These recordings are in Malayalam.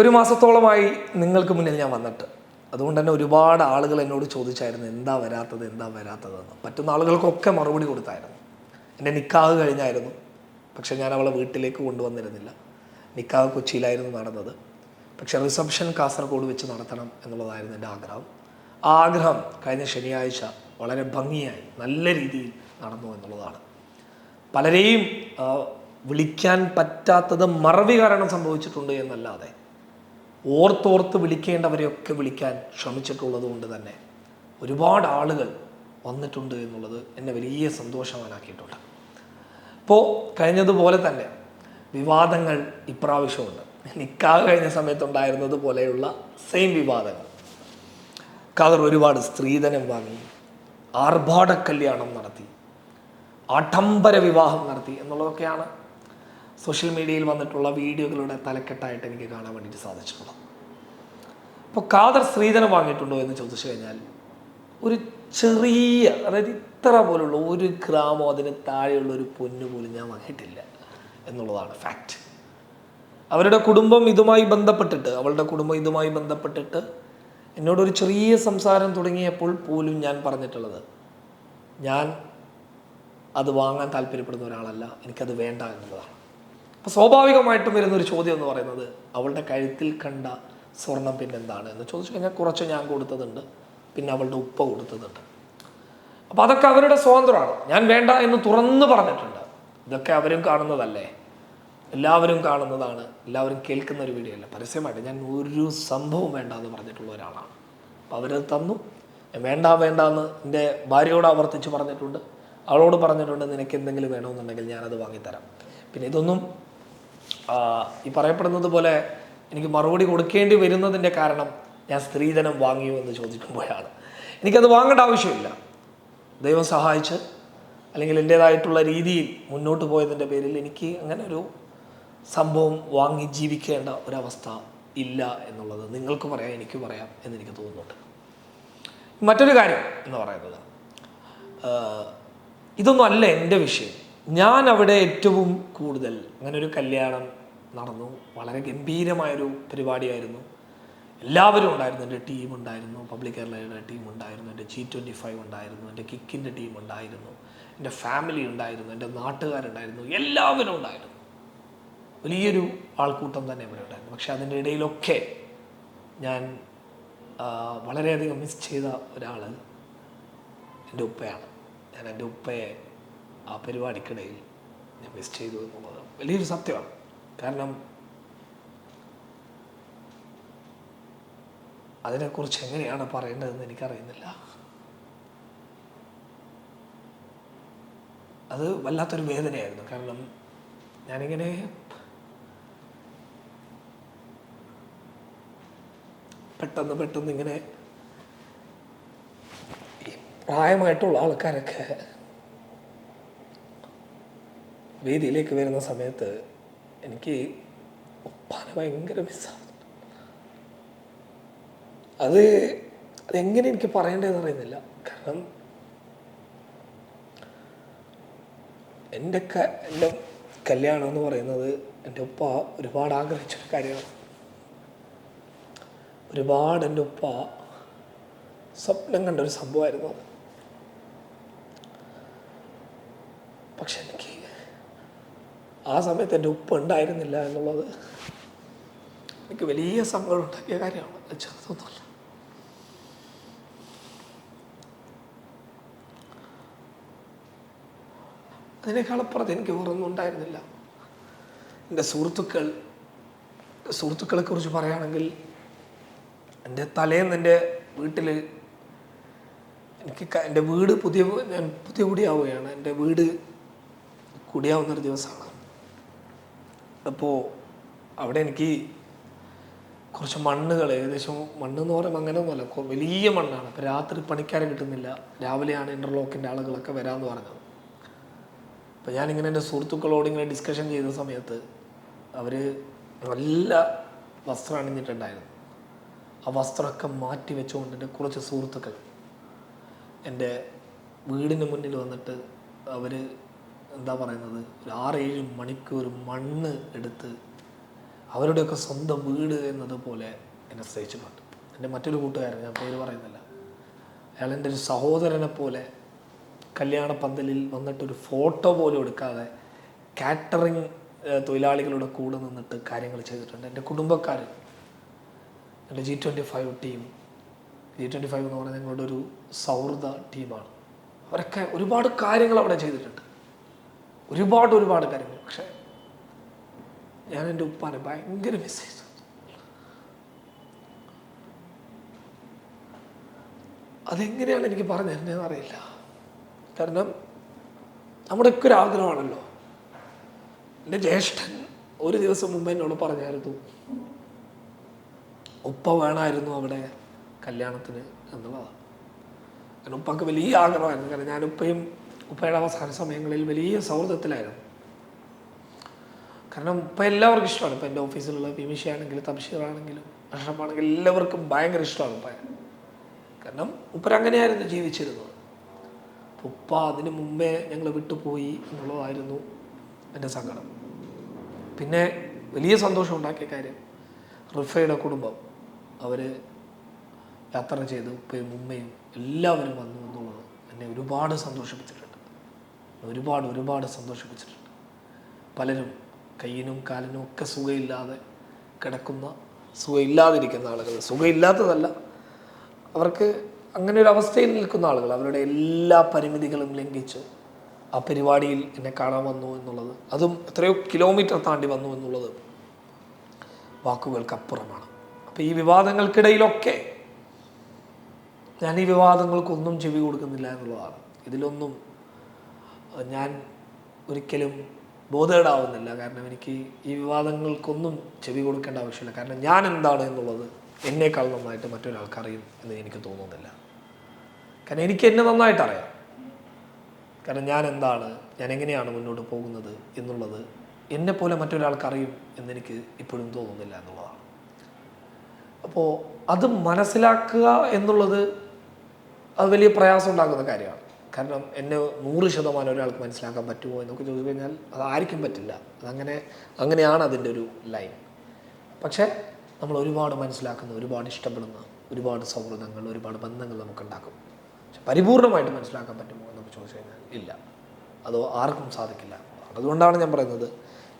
ഒരു മാസത്തോളമായി നിങ്ങൾക്ക് മുന്നിൽ ഞാൻ വന്നിട്ട്. അതുകൊണ്ട് തന്നെ ഒരുപാട് ആളുകൾ എന്നോട് ചോദിച്ചായിരുന്നു എന്താ വരാത്തത്? എന്താ വരാത്തതെന്ന് പറ്റുന്ന ആളുകൾക്കൊക്കെ മറുപടി കൊടുത്തായിരുന്നു. എന്റെ നിക്കാഹ് കഴിഞ്ഞായിരുന്നു. പക്ഷെ ഞാൻ അവളെ വീട്ടിലേക്ക് കൊണ്ടുവന്നിരുന്നില്ല. നിക്കാഹ് കൊച്ചിയിലായിരുന്നു നടന്നത്. പക്ഷെ റിസപ്ഷൻ കാസർഗോഡ് വെച്ച് നടത്തണം എന്നുള്ളതായിരുന്നു എന്റെ ആഗ്രഹം. ആ ആഗ്രഹം കഴിഞ്ഞ ശനിയാഴ്ച വളരെ ഭംഗിയായി നല്ല രീതിയിൽ നടന്നു എന്നുള്ളതാണ്. പലരെയും വിളിക്കാൻ പറ്റാത്തത് മറവി കാരണം സംഭവിച്ചിട്ടുണ്ട് എന്നല്ലാതെ ഓർത്തോർത്ത് വിളിക്കേണ്ടവരെയൊക്കെ വിളിക്കാൻ ശ്രമിച്ചിട്ടുള്ളത് കൊണ്ട് തന്നെ ഒരുപാട് ആളുകൾ വന്നിട്ടുണ്ട് എന്നുള്ളത് എന്നെ വലിയ സന്തോഷവാനാക്കിയിട്ടുണ്ട്. ഇപ്പോൾ കഴിഞ്ഞതുപോലെ തന്നെ വിവാദങ്ങൾ ഇപ്രാവശ്യമുണ്ട്. നിക്കാഹ് കഴിഞ്ഞ സമയത്തുണ്ടായിരുന്നത് പോലെയുള്ള സെയിം വിവാദങ്ങൾ. ഖദർ ഒരുപാട് സ്ത്രീധനം വാങ്ങി ആർഭാട കല്യാണം നടത്തി ആഡംബര വിവാഹം നടത്തി എന്നുള്ളതൊക്കെയാണ് സോഷ്യൽ മീഡിയയിൽ വന്നിട്ടുള്ള വീഡിയോകളുടെ തലക്കെട്ടായിട്ട് എനിക്ക് കാണാൻ വേണ്ടിയിട്ട് സാധിച്ചിട്ടുള്ളത് അപ്പോൾ കാദർ സ്ത്രീധനം വാങ്ങിയിട്ടുണ്ടോ എന്ന് ചോദിച്ചു കഴിഞ്ഞാൽ ഒരു ചെറിയ അതായത് ഇത്ര പോലുള്ള ഒരു ഗ്രാമോ അതിന് താഴെയുള്ള ഒരു പൊന്ന് പോലും ഞാൻ വാങ്ങിയിട്ടില്ല എന്നുള്ളതാണ് ഫാക്റ്റ് അവരുടെ കുടുംബം ഇതുമായി ബന്ധപ്പെട്ടിട്ട് അവളുടെ കുടുംബം ഇതുമായി ബന്ധപ്പെട്ടിട്ട് എന്നോടൊരു ചെറിയ സംസാരം തുടങ്ങിയപ്പോൾ പോലും ഞാൻ പറഞ്ഞിട്ടുള്ളത് ഞാൻ അത് വാങ്ങാൻ താല്പര്യപ്പെടുന്ന ഒരാളല്ല എനിക്കത് വേണ്ട എന്നുള്ളതാണ്. അപ്പോൾ സ്വാഭാവികമായിട്ടും വരുന്ന ഒരു ചോദ്യം എന്ന് പറയുന്നത് അവളുടെ കഴുത്തിൽ കണ്ട സ്വർണം പിന്നെ എന്താണ് എന്ന് ചോദിച്ചു കഴിഞ്ഞാൽ കുറച്ച് ഞാൻ കൊടുത്തതുണ്ട് പിന്നെ അവളുടെ ഉപ്പ കൊടുത്തതുണ്ട്. അപ്പോൾ അതൊക്കെ അവരുടെ സ്വാതന്ത്ര്യമാണ്. ഞാൻ വേണ്ട എന്ന് തുറന്ന് പറഞ്ഞിട്ടുണ്ട്. ഇതൊക്കെ അവരും കാണുന്നതല്ലേ? എല്ലാവരും കാണുന്നതാണ്. എല്ലാവരും കേൾക്കുന്ന ഒരു വീഡിയോ അല്ല പരസ്യമായിട്ട് ഞാൻ ഒരു സംഭവം വേണ്ട എന്ന് പറഞ്ഞിട്ടുള്ള ഒരാളാണ്. അപ്പോൾ അവരത് തന്നു. വേണ്ട വേണ്ട എന്ന് എന്റെ ഭാര്യയോട് ആവർത്തിച്ച് പറഞ്ഞിട്ടുണ്ട്. അവളോട് പറഞ്ഞിട്ടുണ്ട് നിനക്ക് എന്തെങ്കിലും വേണമെന്നുണ്ടെങ്കിൽ ഞാനത് വാങ്ങിത്തരാം. പിന്നെ ഇതൊന്നും ഈ പറയപ്പെടുന്നത് പോലെ എനിക്ക് മറുപടി കൊടുക്കേണ്ടി വരുന്നതിന്റെ കാരണം ഞാൻ സ്ത്രീധനം വാങ്ങിയോ എന്ന് ചോദിക്കുമ്പോഴാണ്. എനിക്കത് വാങ്ങേണ്ട ആവശ്യമില്ല. ദൈവം സഹായിച്ച് അല്ലെങ്കിൽ എന്റേതായിട്ടുള്ള രീതിയിൽ മുന്നോട്ട് പോയതിന്റെ പേരിൽ എനിക്ക് അങ്ങനെ ഒരു സംഭവം വാങ്ങി ജീവിക്കേണ്ട ഒരവസ്ഥ ഇല്ല എന്നുള്ളത് നിങ്ങൾക്ക് പറയാം എനിക്ക് പറയാം എന്നെനിക്ക് തോന്നുന്നുണ്ട്. മറ്റൊരു കാര്യം എന്ന് പറയുന്നത് ഇതൊന്നും അല്ല എന്റെ വിഷയം. ഞാൻ അവിടെ ഏറ്റവും കൂടുതൽ അങ്ങനെ ഒരു കല്യാണം നടന്നു. വളരെ ഗംഭീരമായൊരു പരിപാടിയായിരുന്നു. എല്ലാവരും ഉണ്ടായിരുന്നു. എന്റെ ടീം ഉണ്ടായിരുന്നു. പബ്ലിക് കേരളയുടെ ടീം ഉണ്ടായിരുന്നു. എന്റെ ജി ട്വന്റി ഫൈവ് ഉണ്ടായിരുന്നു. എന്റെ കിക്കിന്റെ ടീം ഉണ്ടായിരുന്നു. എന്റെ ഫാമിലി ഉണ്ടായിരുന്നു. എന്റെ നാട്ടുകാരുണ്ടായിരുന്നു. എല്ലാവരും ഉണ്ടായിരുന്നു. വലിയൊരു ആൾക്കൂട്ടം തന്നെ ഇവിടെ ഉണ്ടായിരുന്നു. പക്ഷെ അതിന്റെ ഇടയിലൊക്കെ ഞാൻ വളരെയധികം മിസ് ചെയ്ത ഒരാൾ എന്റെ ഉപ്പയാണ്. ഞാൻ എന്റെ ഉപ്പയെ ആ പരിപാടിക്കിടയിൽ ഞാൻ മിസ് ചെയ്തു എന്നുള്ളത് വലിയൊരു സത്യമാണ്. കാരണം അതിനെക്കുറിച്ച് എങ്ങനെയാണ് പറയേണ്ടതെന്ന് എനിക്കറിയുന്നില്ല. അത് വല്ലാത്തൊരു വേദനയായിരുന്നു. കാരണം ഞാനിങ്ങനെ പെട്ടെന്ന് പെട്ടെന്ന് ഇങ്ങനെ പ്രായമായിട്ടുള്ള ആൾക്കാരൊക്കെ വേദിയിലേക്ക് വരുന്ന സമയത്ത് എനിക്ക് ഉപ്പാനെ ഭയങ്കര മിസ്സാവുന്നുണ്ട് അത് അതെങ്ങനെ എനിക്ക് പറയേണ്ടതെന്ന് അറിയുന്നില്ല. കാരണം എന്റെ ക എന്റെ കല്യാണം എന്ന് പറയുന്നത് എന്റെ ഉപ്പ ഒരുപാട് ആഗ്രഹിച്ചൊരു കാര്യമാണ്. ഒരുപാട് എന്റെ ഉപ്പ സ്വപ്നം കണ്ട ഒരു സംഭവമായിരുന്നു പക്ഷെ എനിക്ക് ആ സമയത്ത് എന്റെ ഉപ്പ് ഉണ്ടായിരുന്നില്ല എന്നുള്ളത് എനിക്ക് വലിയ സങ്കടം ഉണ്ടാക്കിയ കാര്യമാണ്. ചെറുതൊന്നുമല്ല. അതിനേക്കാളപ്പുറത്ത് എനിക്ക് വേറൊന്നും ഉണ്ടായിരുന്നില്ല. എന്റെ സുഹൃത്തുക്കൾ കുറിച്ച് പറയുകയാണെങ്കിൽ എന്റെ തലേന്ന് എന്റെ വീട്ടിൽ എനിക്ക് എന്റെ വീട് പുതിയ ഞാൻ പുതിയ കുടിയാവുകയാണ്. എന്റെ വീട് കുടിയാവുന്നൊരു ദിവസമാണ്. അപ്പോൾ അവിടെ എനിക്ക് കുറച്ച് മണ്ണുകൾ ഏകദേശം മണ്ണ് എന്ന് പറയുമ്പോൾ അങ്ങനെ ഒന്നുമല്ല വലിയ മണ്ണാണ്. അപ്പോൾ രാത്രി പണിക്കാരെ കിട്ടുന്നില്ല. രാവിലെയാണ് ഇന്റർലോക്കിന്റെ ആളുകളൊക്കെ വരാമെന്ന് പറഞ്ഞത്. അപ്പോൾ ഞാനിങ്ങനെ എന്റെ സുഹൃത്തുക്കളോട് ഇങ്ങനെ ഡിസ്കഷൻ ചെയ്ത സമയത്ത് അവർ നല്ല വസ്ത്രം അണിഞ്ഞിട്ടുണ്ടായിരുന്നു. ആ വസ്ത്രമൊക്കെ മാറ്റി വെച്ചുകൊണ്ട് എന്റെ കുറച്ച് സുഹൃത്തുക്കൾ എന്റെ വീടിന് മുന്നിൽ വന്നിട്ട് അവർ എന്താ പറയുന്നത്? ഒരു ആറേഴ് മണിക്കൂർ മണ്ണ് എടുത്ത് അവരുടെയൊക്കെ സ്വന്തം വീട് എന്നതുപോലെ എന്നെ സ്നേഹിച്ചിട്ടുണ്ട് എന്റെ മറ്റൊരു കൂട്ടുകാരൻ ഞാൻ പേര് പറയുന്നില്ല. അയാൾ എന്റെ ഒരു സഹോദരനെ പോലെ കല്യാണ പന്തലിൽ വന്നിട്ടൊരു ഫോട്ടോ പോലും എടുക്കാതെ കാറ്ററിംഗ് തൊഴിലാളികളുടെ കൂടെ നിന്നിട്ട് കാര്യങ്ങൾ ചെയ്തിട്ടുണ്ട്. എന്റെ കുടുംബക്കാർ എന്റെ G twenty five team G twenty five എന്ന് പറഞ്ഞാൽ ഞങ്ങളുടെ ഒരു സൗഹൃദ ടീമാണ്. അവരൊക്കെ ഒരുപാട് കാര്യങ്ങൾ അവിടെ ചെയ്തിട്ടുണ്ട്. ഒരുപാട് ഒരുപാട് കാര്യങ്ങൾ. പക്ഷേ ഞാൻ എന്റെ ഉപ്പാനെ ഭയങ്കര മിസ് ചെയ്തു അതെങ്ങനെയാണ് എനിക്ക് പറഞ്ഞു തരുന്നതെന്ന് അറിയില്ല. കാരണം നമ്മുടെയൊക്കെ ഒരു ആഗ്രഹമാണല്ലോ. എന്റെ ജ്യേഷ്ഠൻ ഒരു ദിവസം മുമ്പ് എന്നോട് പറഞ്ഞായിരുന്നു ഉപ്പ വേണമായിരുന്നു അവിടെ കല്യാണത്തിന് എന്നുള്ളതാണ് കാരണം ഉപ്പക്ക് വലിയ ആഗ്രഹമായിരുന്നു. കാരണം ഞാൻ ഉപ്പയും ഉപ്പയുടെ അവസാന സമയങ്ങളിൽ വലിയ സൗഹൃദത്തിലായിരുന്നു. കാരണം ഉപ്പ എല്ലാവർക്കും ഇഷ്ടമാണ്. ഇപ്പം എന്റെ ഓഫീസിലുള്ള വിമിഷയാണെങ്കിലും തബ്ഷീറാണെങ്കിലും അഷ്റഫാണെങ്കിലും എല്ലാവർക്കും ഭയങ്കര ഇഷ്ടമാണ് ഉപ്പ കാരണം ഉപ്പരങ്ങനെയായിരുന്നു ജീവിച്ചിരുന്നത്. ഉപ്പ അതിന് മുമ്പേ ഞങ്ങൾ വിട്ടുപോയി എന്നുള്ളതായിരുന്നു എന്റെ സങ്കടം. പിന്നെ വലിയ സന്തോഷം ഉണ്ടാക്കിയ കാര്യം റിഫയുടെ കുടുംബം. അവർ യാത്ര ചെയ്ത് ഉപ്പയും ഉമ്മയും എല്ലാവരും വന്നു എന്നുള്ളത് എന്നെ ഒരുപാട് സന്തോഷിപ്പിച്ചിട്ടുണ്ട്. ഒരുപാട് ഒരുപാട് സന്തോഷിപ്പിച്ചിട്ടുണ്ട്. പലരും കയ്യിനും കാലിനും ഒക്കെ സുഖമില്ലാതെ കിടക്കുന്ന സുഖമില്ലാതിരിക്കുന്ന ആളുകൾ. സുഖമില്ലാത്തതല്ല അവർക്ക് അങ്ങനെ ഒരു അവസ്ഥയിൽ നിൽക്കുന്ന ആളുകൾ. അവരുടെ എല്ലാ പരിമിതികളും ലംഘിച്ച് ആ പരിപാടിയിൽ എന്നെ കാണാൻ വന്നു എന്നുള്ളത്. അതും എത്രയോ കിലോമീറ്റർ താണ്ടി വന്നു എന്നുള്ളത് വാക്കുകൾക്കപ്പുറമാണ്. അപ്പം ഈ വിവാദങ്ങൾക്കിടയിലൊക്കെ ഞാൻ ഈ വിവാദങ്ങൾക്കൊന്നും ചെവി കൊടുക്കുന്നില്ല എന്നുള്ളതാണ്. ഇതിലൊന്നും ഞാൻ ഒരിക്കലും ബോധേടാവുന്നില്ല. കാരണം എനിക്ക് ഈ വിവാദങ്ങൾക്കൊന്നും ചെവി കൊടുക്കേണ്ട ആവശ്യമില്ല. കാരണം ഞാൻ എന്താണ് എന്നുള്ളത് എന്നേക്കാൾ നന്നായിട്ട് മറ്റൊരാൾക്കറിയും എന്ന് എനിക്ക് തോന്നുന്നില്ല. കാരണം എനിക്ക് എന്നെ നന്നായിട്ട് അറിയാം കാരണം ഞാൻ എന്താണ് ഞാൻ എങ്ങനെയാണ് മുന്നോട്ട് പോകുന്നത് എന്നുള്ളത് എന്നെ പോലെ മറ്റൊരാൾക്കറിയും എന്നെനിക്ക് ഇപ്പോഴും തോന്നുന്നില്ല എന്നുള്ളതാണ്. അപ്പോൾ അത് മനസ്സിലാക്കുക എന്നുള്ളത് അത് വലിയ പ്രയാസം ഉണ്ടാക്കുന്ന കാര്യമാണ്. കാരണം എന്നെ നൂറ് ശതമാനം ഒരാൾക്ക് മനസ്സിലാക്കാൻ പറ്റുമോ എന്നൊക്കെ ചോദിച്ചു കഴിഞ്ഞാൽ അത് ആർക്കും പറ്റില്ല. അതങ്ങനെ അങ്ങനെയാണ് അതിന്റെ ഒരു ലൈൻ പക്ഷേ നമ്മൾ ഒരുപാട് മനസ്സിലാക്കുന്ന ഒരുപാട് ഇഷ്ടപ്പെടുന്ന ഒരുപാട് സൗഹൃദങ്ങൾ ഒരുപാട് ബന്ധങ്ങൾ നമുക്കുണ്ടാക്കും. പക്ഷെ പരിപൂർണമായിട്ട് മനസ്സിലാക്കാൻ പറ്റുമോ എന്നൊക്കെ ചോദിച്ചു കഴിഞ്ഞാൽ ഇല്ല. അതോ ആർക്കും സാധിക്കില്ല. അതുകൊണ്ടാണ് ഞാൻ പറയുന്നത്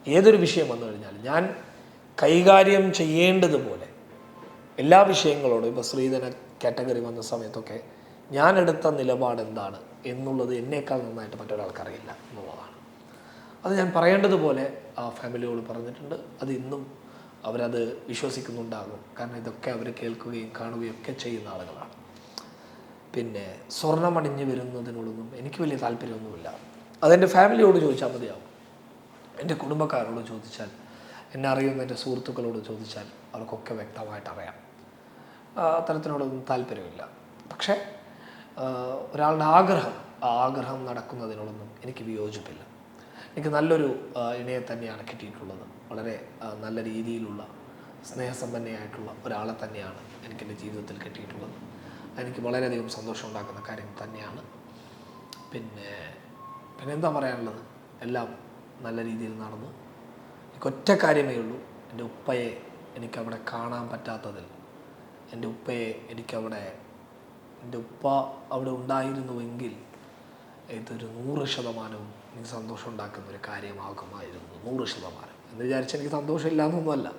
ഏതൊരു വിഷയം വന്നു കഴിഞ്ഞാൽ ഞാൻ കൈകാര്യം ചെയ്യേണ്ടതുപോലെ എല്ലാ വിഷയങ്ങളോടും ഇപ്പോൾ സ്ത്രീധന കാറ്റഗറി വന്ന സമയത്തൊക്കെ ഞാൻ എടുത്ത നിലപാട് എന്താണ് എന്നുള്ളത് എന്നേക്കാൾ നന്നായിട്ട് മറ്റൊരാൾക്കറിയില്ല എന്നുള്ളതാണ്. അത് ഞാൻ പറയേണ്ടതുപോലെ ആ ഫാമിലിയോട് പറഞ്ഞിട്ടുണ്ട്. അത് ഇന്നും അവരത് വിശ്വസിക്കുന്നുണ്ടാകും. കാരണം ഇതൊക്കെ അവർ കേൾക്കുകയും കാണുകയും ഒക്കെ ചെയ്യുന്ന ആളുകളാണ്. പിന്നെ സ്വർണമണിഞ്ഞ് വരുന്നതിനോടൊന്നും എനിക്ക് വലിയ താല്പര്യമൊന്നുമില്ല. അതെന്റെ ഫാമിലിയോട് ചോദിച്ചാൽ മതിയാവും. എന്റെ കുടുംബക്കാരോട് ചോദിച്ചാൽ എന്നെ അറിയുന്ന എന്റെ സുഹൃത്തുക്കളോട് ചോദിച്ചാൽ അവർക്കൊക്കെ വ്യക്തമായിട്ട് അറിയാം. അത്തരത്തിനോടൊന്നും താല്പര്യമില്ല. പക്ഷേ ഒരാളുടെ ആഗ്രഹം ആ ആഗ്രഹം നടക്കുന്നതിനോടൊന്നും എനിക്ക് വിയോജിപ്പില്ല. എനിക്ക് നല്ലൊരു ഇണയെ തന്നെയാണ് കിട്ടിയിട്ടുള്ളത്. വളരെ നല്ല രീതിയിലുള്ള സ്നേഹസമ്പന്നയായിട്ടുള്ള ഒരാളെ തന്നെയാണ് എനിക്ക് എന്റെ ജീവിതത്തിൽ കിട്ടിയിട്ടുള്ളത്. എനിക്ക് വളരെയധികം സന്തോഷം ഉണ്ടാക്കുന്ന കാര്യം തന്നെയാണ്. പിന്നെ പിന്നെ എന്താ പറയാനുള്ളത്? എല്ലാം നല്ല രീതിയിൽ നടന്നു. എനിക്ക് ഒറ്റ കാര്യമേ ഉള്ളൂ. എന്റെ ഉപ്പയെ എനിക്കവിടെ കാണാൻ പറ്റാത്തതിൽ. എന്റെ ഉപ്പയെ എനിക്കവിടെ എന്റെ ഉപ്പ അവിടെ ഉണ്ടായിരുന്നുവെങ്കിൽ ഇതൊരു നൂറ് ശതമാനവും എനിക്ക് സന്തോഷം ഉണ്ടാക്കുന്ന ഒരു കാര്യമാകുമായിരുന്നു. നൂറ് ശതമാനം. എന്ന് വിചാരിച്ച് എനിക്ക് സന്തോഷമില്ല എന്നൊന്നുമല്ല.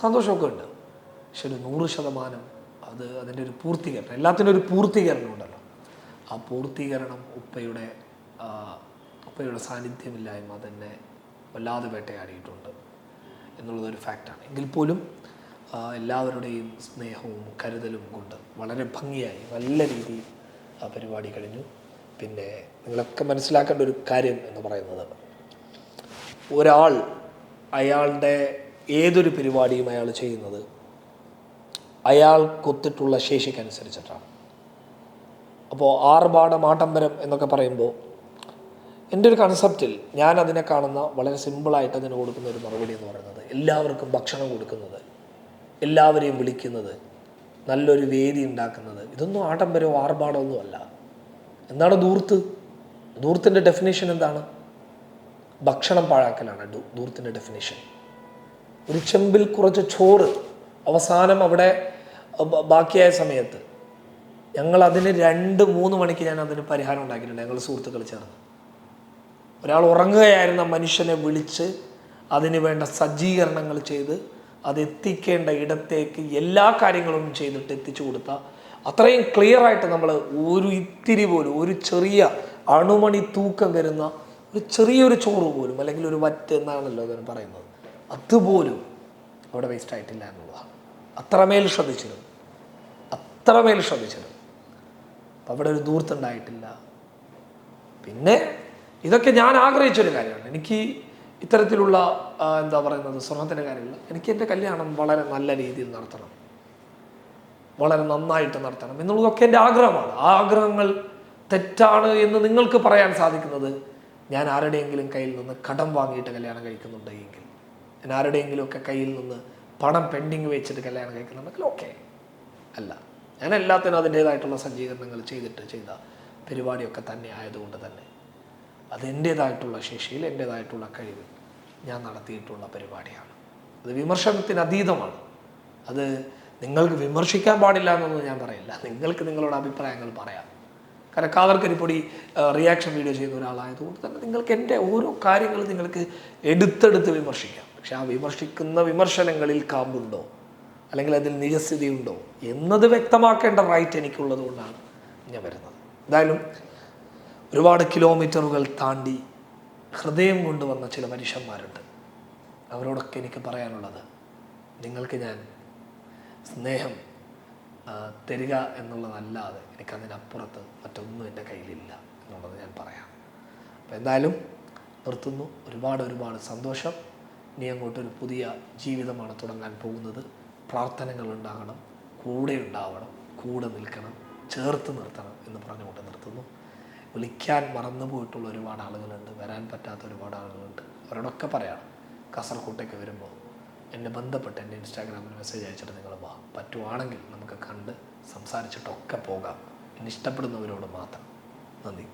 സന്തോഷമൊക്കെ ഉണ്ട്. പക്ഷെ ഒരു നൂറ് ശതമാനം അത് അതിന്റെ ഒരു പൂർത്തീകരണം. എല്ലാത്തിനും ഒരു പൂർത്തീകരണം ഉണ്ടല്ലോ. ആ പൂർത്തീകരണം ഉപ്പയുടെ ഉപ്പയുടെ സാന്നിധ്യമില്ലായ്മ തന്നെ വല്ലാതെ വേട്ടയാടിയിട്ടുണ്ട് എന്നുള്ളതൊരു ഫാക്റ്റാണ് എങ്കിൽ പോലും എല്ലാവരുടെയും സ്നേഹവും കരുതലും കൊണ്ട് വളരെ ഭംഗിയായി നല്ല രീതിയിൽ ആ പരിപാടി കഴിഞ്ഞു. പിന്നെ നിങ്ങളൊക്കെ മനസ്സിലാക്കേണ്ട ഒരു കാര്യം എന്ന് പറയുന്നത് ഒരാൾ അയാളുടെ ഏതൊരു പരിപാടിയും അയാൾ ചെയ്യുന്നത് അയാൾക്കൊത്തിട്ടുള്ള ശേഷിക്കനുസരിച്ചിട്ടാണ്. അപ്പോൾ ആർഭാടം ആഡംബരം എന്നൊക്കെ പറയുമ്പോൾ എന്റെ ഒരു കൺസെപ്റ്റിൽ ഞാൻ അതിനെ കാണുന്ന വളരെ സിമ്പിളായിട്ട് അതിന് കൊടുക്കുന്ന ഒരു മറുപടി എന്ന് പറയുന്നത് എല്ലാവർക്കും ഭക്ഷണം കൊടുക്കുന്നത് എല്ലാവരെയും വിളിക്കുന്നത് നല്ലൊരു വേദി ഉണ്ടാക്കുന്നത്. ഇതൊന്നും ആഡംബരമോ ആർഭാടമൊന്നും അല്ല. എന്താണ് ദൂർത്ത് ദൂർത്തിന്റെ ഡെഫിനേഷൻ എന്താണ്? ഭക്ഷണം പാഴാക്കലാണ് ദൂർത്തിന്റെ ഡെഫിനേഷൻ ഒരു ചെമ്പിൽ കുറച്ച് ചോറ് അവസാനം അവിടെ ബാക്കിയായ സമയത്ത് ഞങ്ങൾ അതിന് രണ്ട് മൂന്ന് മണിക്ക് ഞാൻ അതിന് പരിഹാരം ഉണ്ടാക്കിയിട്ടുണ്ട് ഞങ്ങൾ സുഹൃത്തുക്കൾ ചേർന്ന്. ഒരാൾ ഉറങ്ങുകയായിരുന്ന മനുഷ്യനെ വിളിച്ച് അതിന് വേണ്ട സജ്ജീകരണങ്ങൾ ചെയ്ത് അത് എത്തിക്കേണ്ട ഇടത്തേക്ക് എല്ലാ കാര്യങ്ങളും ചെയ്തിട്ട് എത്തിച്ചു കൊടുത്ത അത്രയും ക്ലിയർ ആയിട്ട് നമ്മൾ ഒരു ഇത്തിരി പോലും ഒരു ചെറിയ അണുമണി തൂക്കം വരുന്ന ഒരു ചെറിയൊരു ചോറ് പോലും അല്ലെങ്കിൽ ഒരു വറ്റ് എന്നാണല്ലോ അതിന് പറയുന്നത് അതുപോലും അവിടെ വേസ്റ്റ് ആയിട്ടില്ല എന്നുള്ളതാണ്. അത്രമേൽ ശ്രദ്ധിച്ചിരുന്നു. അത്രമേൽ ശ്രദ്ധിച്ചിരുന്നു. അവിടെ ഒരു ദൂർത്തുണ്ടായിട്ടില്ല പിന്നെ ഇതൊക്കെ ഞാൻ ആഗ്രഹിച്ചൊരു കാര്യമാണ്. എനിക്ക് ഇത്തരത്തിലുള്ള എന്താ പറയുന്നത് സ്വർണത്തിന്റെ കാര്യമില്ല എനിക്ക് എന്റെ കല്യാണം വളരെ നല്ല രീതിയിൽ നടത്തണം. വളരെ നന്നായിട്ട് നടത്തണം എന്നുള്ളതൊക്കെ എന്റെ ആഗ്രഹമാണ്. ആ ആഗ്രഹങ്ങൾ തെറ്റാണ് എന്ന് നിങ്ങൾക്ക് പറയാൻ സാധിക്കുന്നത് ഞാൻ ആരുടെയെങ്കിലും കയ്യിൽ നിന്ന് കടം വാങ്ങിയിട്ട് കല്യാണം കഴിക്കുന്നുണ്ടെങ്കിൽ ഞാൻ ആരുടെയെങ്കിലുമൊക്കെ കയ്യിൽ നിന്ന് പണം പെൻഡിങ് വെച്ചിട്ട് കല്യാണം കഴിക്കുന്നുണ്ടെങ്കിൽ ഓക്കെ. അല്ല ഞാൻ എല്ലാത്തിനും അതിന്റേതായിട്ടുള്ള സജ്ജീകരണങ്ങൾ ചെയ്തിട്ട് ചെയ്ത പരിപാടിയൊക്കെ തന്നെ ആയതുകൊണ്ട് തന്നെ. അത് എന്റേതായിട്ടുള്ള ശേഷിയിൽ എന്റേതായിട്ടുള്ള കഴിവിൽ ഞാൻ നടത്തിയിട്ടുള്ള പരിപാടിയാണ്. അത് വിമർശനത്തിന് അതീതമാണ്. അത് നിങ്ങൾക്ക് വിമർശിക്കാൻ പാടില്ല എന്നൊന്നും ഞാൻ പറയില്ല. നിങ്ങൾക്ക് നിങ്ങളുടെ അഭിപ്രായങ്ങൾ പറയാം. കാരണം കാവർക്കരിപ്പൊടി റിയാക്ഷൻ വീഡിയോ ചെയ്യുന്ന ഒരാളായതുകൊണ്ട് തന്നെ നിങ്ങൾക്ക് എന്റെ ഓരോ കാര്യങ്ങളും നിങ്ങൾക്ക് എടുത്തെടുത്ത് വിമർശിക്കാം. പക്ഷെ ആ വിമർശിക്കുന്ന വിമർശനങ്ങളിൽ കാമ്പുണ്ടോ? അല്ലെങ്കിൽ അതിൽ നിജസ്ഥിതി ഉണ്ടോ എന്നത് വ്യക്തമാക്കേണ്ട റൈറ്റ് എനിക്കുള്ളത് കൊണ്ടാണ് ഞാൻ വരുന്നത്. എന്തായാലും ഒരുപാട് കിലോമീറ്ററുകൾ താണ്ടി ഹൃദയം കൊണ്ടുവന്ന ചില മനുഷ്യന്മാരുണ്ട്. അവരോടൊക്കെ എനിക്ക് പറയാനുള്ളത് നിങ്ങൾക്ക് ഞാൻ സ്നേഹം തരിക എന്നുള്ളതല്ലാതെ എനിക്കതിനപ്പുറത്ത് മറ്റൊന്നും എന്റെ കയ്യിലില്ല എന്നുള്ളത് ഞാൻ പറയാം. അപ്പോൾ എന്തായാലും നിർത്തുന്നു. ഒരുപാട് ഒരുപാട് സന്തോഷം. ഇനി അങ്ങോട്ടൊരു പുതിയ ജീവിതമാണ് തുടങ്ങാൻ പോകുന്നത്. പ്രാർത്ഥനകൾ ഉണ്ടാകണം കൂടെ ഉണ്ടാവണം കൂടെ നിൽക്കണം ചേർത്ത് നിർത്തണം എന്ന് പറഞ്ഞുകൊണ്ട് നിർത്തുന്നു. വിളിക്കാൻ മറന്നു പോയിട്ടുള്ള ഒരുപാട് ആളുകളുണ്ട്. വരാൻ പറ്റാത്ത ഒരുപാട് ആളുകളുണ്ട്. അവരോടൊക്കെ പറയണം. കാസർകോട്ടേക്ക് വരുമ്പോൾ എന്നെ ബന്ധപ്പെട്ട് എന്റെ ഇൻസ്റ്റാഗ്രാമിൽ മെസ്സേജ് അയച്ചിട്ട് നിങ്ങൾ വാ. പറ്റുവാണെങ്കിൽ നമുക്ക് കണ്ട് സംസാരിച്ചിട്ടൊക്കെ പോകാം. എന്നെ ഇഷ്ടപ്പെടുന്നവരോട് മാത്രം. നന്ദി.